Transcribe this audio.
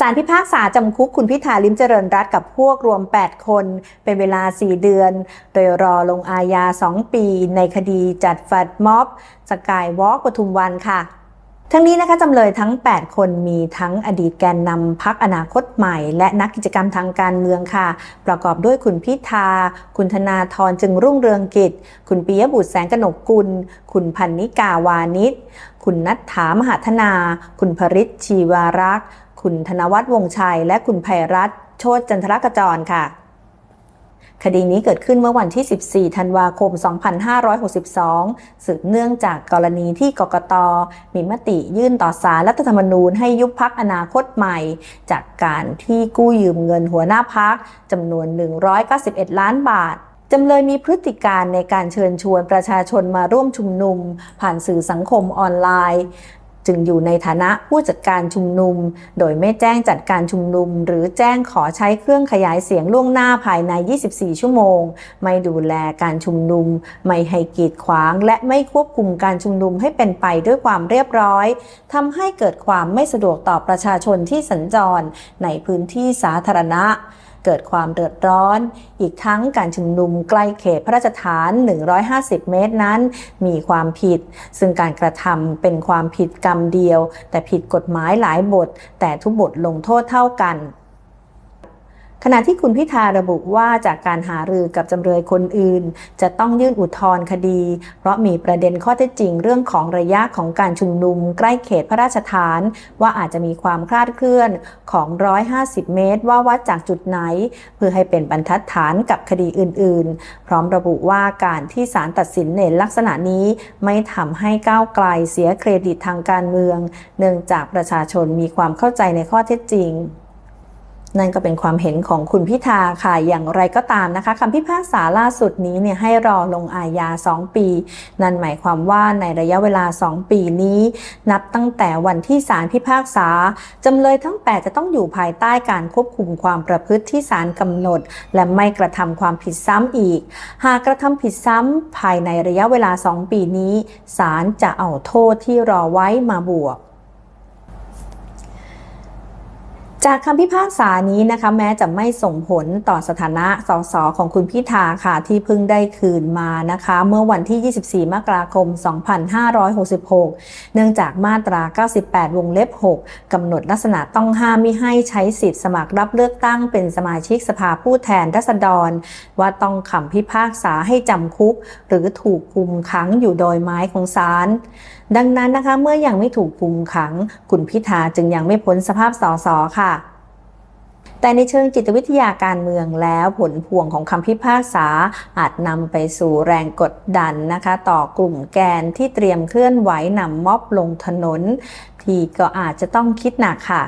ศาลพิพากษาจำคุกคุณพิธาลิมเจริญรัตกับพวกรวม 8 คน เป็นเวลา 4 เดือน โดยรอลงอาญา 2 ปี ในคดีจัดฟัดม็อบสกายวอล์กปทุมวันค่ะทั้งนี้นะคะจำเลยทั้ง 8 คนมีทั้งอดีตแกนนำพักอนาคตใหม่ และนักกิจกรรมทางการเมืองค่ะ ประกอบด้วยคุณพิธา คุณธนาธรจึงรุ่งเรืองกิจ คุณปิยบุตรแสงกนกกุล คุณพันนิกาวานิชคุณนัทถามหาธนา คุณภริศชีวารักษ์ คุณธนวัฒน์วงชัย และคุณภัยรัตน์โชตจันทรกจรค่ะ คดีนี้เกิดขึ้นเมื่อวันที่ 14 ธันวาคม 2562 สืบเนื่องจากกรณีที่กกต มีมติยื่นต่อสารรัฐธรรมนูญให้ยุบพักอนาคตใหม่ จากการที่กู้ยืมเงินหัวหน้าพักจำนวน 191 ล้านบาทจำเลยมีพฤติการในการเชิญชวนประชาชนมาร่วมชุมนุม ผ่านสื่อสังคมออนไลน์ จึงอยู่ในฐานะผู้จัดการชุมนุม โดยไม่แจ้งจัดการชุมนุม หรือแจ้งขอใช้เครื่องขยายเสียงล่วงหน้าภายใน 24 ชั่วโมง ไม่ดูแลการชุมนุม ไม่ให้กีดขวาง และไม่ควบคุมการชุมนุมให้เป็นไปด้วยความเรียบร้อยทำให้เกิดความไม่สะดวกต่อประชาชนที่สัญจรในพื้นที่สาธารณะ เกิดความเดือดร้อน อีกทั้งการชุมนุมใกล้เขตพระราชฐาน 150 เมตรนั้น มีความผิด ซึ่งการกระทำเป็นความผิดกรรมเดียว แต่ผิดกฎหมายหลายบท แต่ทุกบทลงโทษเท่ากัน ขณะที่คุณพิธาระบุว่าจากการหารือกับจำเลยคนอื่น จะต้องยื่นอุทธรณ์คดี เพราะมีประเด็นข้อเท็จจริงเรื่องของระยะของการชุมนุมใกล้เขตพระราชฐาน ว่าอาจจะมีความคลาดเคลื่อนของ 150 เมตร ว่าวัดจากจุดไหน เพื่อให้เป็นบรรทัดฐานกับคดีอื่น ๆ พร้อมระบุว่าการที่ศาลตัดสินในลักษณะนี้ไม่ทำให้ก้าวไกลเสียเครดิตทางการเมือง เนื่องจากประชาชนมีความเข้าใจในข้อเท็จจริง นั่นก็เป็นความเห็นของคุณพิธาค่ะ อย่างไรก็ตามนะคะคำพิพากษาล่าสุดนี้เนี่ยให้รอลงอาญา 2 ปี นั่นหมายความว่าในระยะเวลา 2 ปีนี้ นับตั้งแต่วันที่ศาลพิพากษาจำเลยทั้ง 8 จะต้องอยู่ภายใต้การควบคุมความประพฤติที่ศาลกำหนด และไม่กระทำความผิดซ้ำอีก หากกระทำผิดซ้ำภายในระยะเวลา 2 ปีนี้ศาลจะเอาโทษที่รอไว้มาบวก จากคำพิพากษานี้นะคะแม้จะไม่ส่งผลต่อสถานะสสของคุณพิธาค่ะที่เพิ่งได้คืนมานะคะ เมื่อวันที่ 24 มกราคม 2566 เนื่องจากมาตรา 98 วงเล็บ 6กำหนดลักษณะต้องห้ามไม่ให้ใช้สิทธิ์สมัครรับเลือกตั้งเป็นสมาชิกสภาผู้แทนราษฎร ว่าต้องคำพิพากษาให้จำคุก หรือถูกคุมขังอยู่โดยไม้ของศาลดังนั้นนะคะเมื่อยังไม่ถูกคุมขังคุณพิธาจึงยังไม่พ้นสภาพสสค่ะ แต่ในเชิงจิตวิทยาการเมืองแล้วผลพวงของคำพิพากษาอาจนำไปสู่แรงกดดันนะคะ ต่อกลุ่มแกนที่เตรียมเคลื่อนไหวนำม็อบลงถนน ที่ก็อาจจะต้องคิดหนักค่ะ